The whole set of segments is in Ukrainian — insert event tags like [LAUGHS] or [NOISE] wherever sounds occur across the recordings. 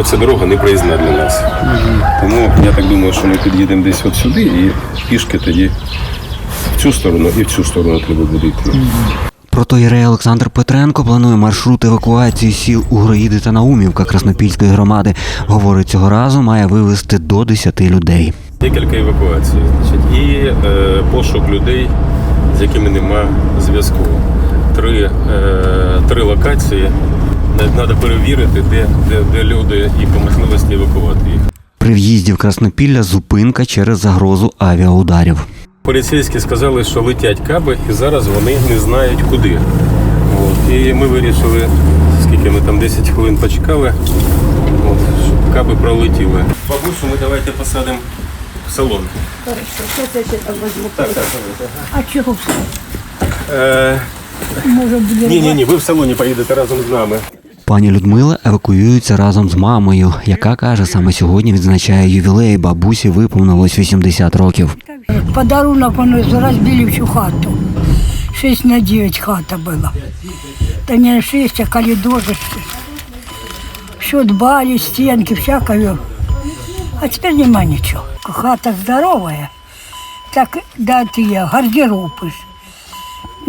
оця дорога не проїзна для нас. Тому я так думаю, що ми під'їдемо десь от сюди і пішки тоді в цю сторону і в цю сторону треба буде йти. Протоїрей Олександр Петренко планує маршрут евакуації сіл Угроїди та Наумівка Краснопільської громади. Говорить, цього разу має вивезти до 10 людей. Декілька евакуацій, значить, і е, пошук людей, з якими нема зв'язку. Три, е, три локації. Треба перевірити, де, де, де люди і по можливості евакувати їх. При в'їзді в Краснопілля зупинка через загрозу авіаударів. Поліцейські сказали, що летять каби, і зараз вони не знають куди. От. І ми вирішили, скільки ми там 10 хвилин почекали, от, щоб каби пролетіли. Бабусю ми давайте посадимо в салон. Хорошо, сейчас я возьму. Так, так, так. А чого? Е, Може буде. ні, ні, ні, ви в салоні поїдете разом з нами. Пані Людмила евакуюється разом з мамою, яка каже, саме сьогодні відзначає ювілей. Бабусі виповнилось 80 років. Подарунок вони розбили всю хату. 6 на 9 хата була. Та не 6, а коридори. Все дбали, стенки, всякое. А теперь нема ничего. Хата здоровая. Так, да, ты гардеробы. ж.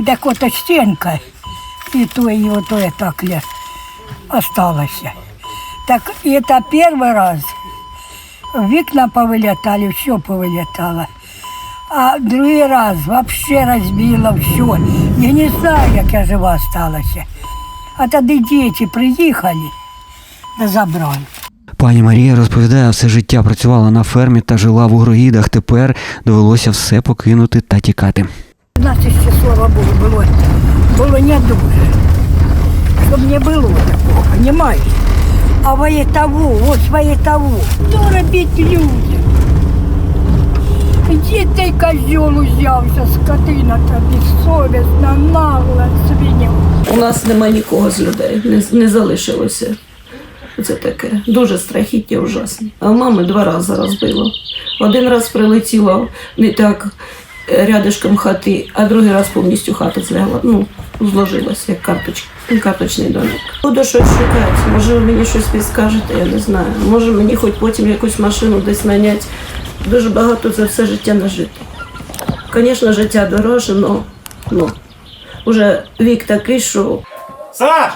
Так вот, а стенка. И то, и вот то, так лет осталось. Так это первый раз. Вікна повилітали, все повилітало. А другий раз вообще розбило все. Я не знаю, як я жива осталася. А тоді діти приїхали та забрали. Пані Марія розповідає, все життя працювала на фермі та жила в Угроїдах. Тепер довелося все покинути та тікати. У нас ще, слава Богу, було, було не дуже. Щоб не було такого, понимаєш? А воєтову, ось воєтову, що робити люди? Де той козьол узявся, скотина та безсовісна, нагла, свиня. У нас нема нікого з людей, не, не залишилося. Це таке дуже страхіття ужасне. А мами два рази розбило. Один раз прилетіло не так е, рядишком хати, а другий раз повністю хата злягла. Ну, зложилася, як карточ, карточний домик. Буду щось шукати. Може, ви мені щось підскажете, я не знаю. Може мені хоч потім якусь машину десь наняти. Дуже багато за все життя нажити. Звісно, життя дороже, але ну, вже вік такий, що Саш!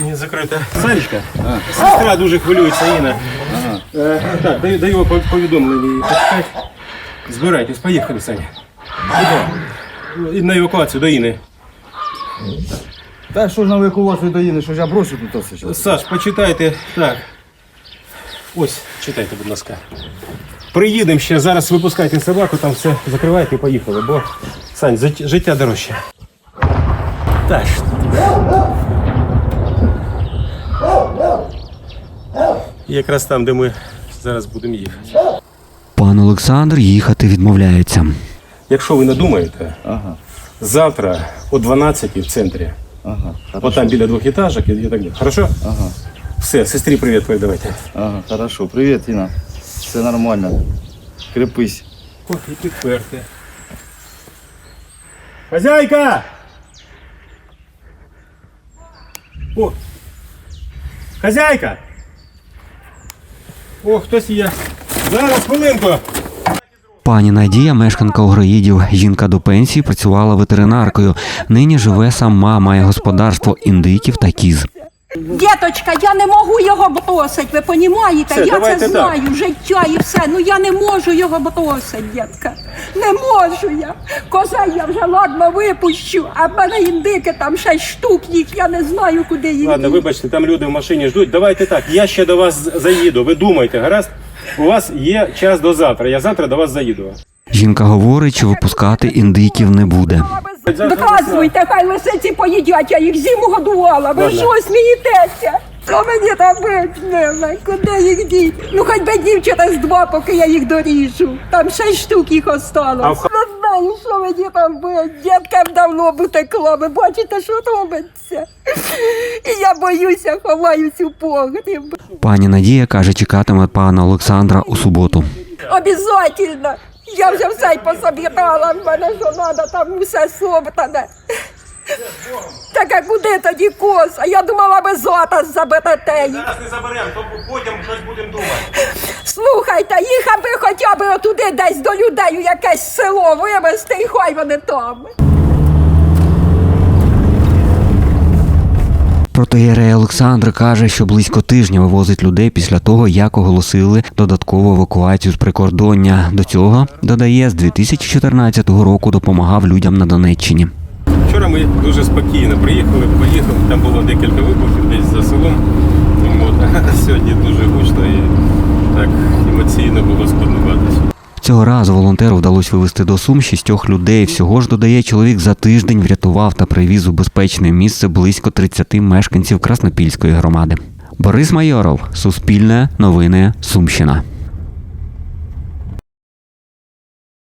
Не закрита. Санечка, сестра дуже хвилюється, Інна. Е, так, даю, даю пов- повідомлення їй почекати. Збирайтесь, поїхали, Саня. Куди? І На евакуацію до Іни. Та що ж на евакуацію доїде, що ж я брошу тут все зараз? Саш, почитайте. Так. Ось, читайте, будь ласка. Приїдемо ще, зараз випускайте собаку, там все закривайте і поїхали, бо Сань, життя дорожче. Так. Якраз там, де ми зараз будемо їхати. Пан Олександр їхати відмовляється. Якщо ви надумаєте, Ага, завтра о 12 в центрі. ага, От там біля двох етажок і так далі. Хорошо? ага, Все, сестрі привіт передавайте. ага, хорошо. Привіт, Інна. Все нормально. Крепись. Ох, і підперте. Хозяйка! О! Хозяйка! О, хтось є. Зараз хвилинку. Пані Надія, мешканка Угроїдів, жінка до пенсії, працювала ветеринаркою. Нині живе сама, має господарство індиків та кіз. Діточка, я не можу його бросити, ви розумієте? Все, я давайте це так. знаю, життя і все. Ну я не можу його бросити, дітка. Не можу я. Коза я вже ладно випущу, а в мене індики там шість штук їх, я не знаю, куди їх. Ладно, вибачте, там люди в машині ждуть. Давайте так. Я ще до вас заїду. Ви думайте, гаразд? У вас є час до завтра. Я завтра до вас заїду. Жінка говорить, що випускати індиків не буде. Доказуйте, хай лисиці поїдять, я їх зиму годувала. Ви Ладно. що смієтеся? Що мені з ними? Куди їх діть? Ну хоч би днів через два, поки я їх доріжу. Там шість штук їх А осталось. в Не знаю, що мені там бить. Діткам давно б утекло. Ви бачите, що робиться? І я боюся, ховаюсь у погріб. Пані Надія каже, чекатиме пана Олександра у суботу. Обязательно. Я вже все й пособірала, в мене що треба, там усе собране. Так а куди тоді коса? Я думала, ви злата заберете їх. Зараз не заберемо, то потім щось будемо думати. Слухайте, їх аби хоча б отуди десь до людей у якесь село вивезти, і хай вони там. Протоєрей Олександр каже, що близько тижня вивозить людей після того, як оголосили додаткову евакуацію з прикордоння. До цього додає з 2014 року допомагав людям на Донеччині. Вчора ми дуже спокійно приїхали, поїхали, там було декілька вибухів десь за селом. От. [LAUGHS] Сьогодні дуже гучно і так емоційно було складнуватися. Цього разу волонтеру вдалося вивезти до Сум шістьох людей. Всього ж додає чоловік за тиждень врятував та привіз у безпечне місце близько 30 мешканців Краснопільської громади. Борис Майоров, Суспільне, Новини, Сумщина.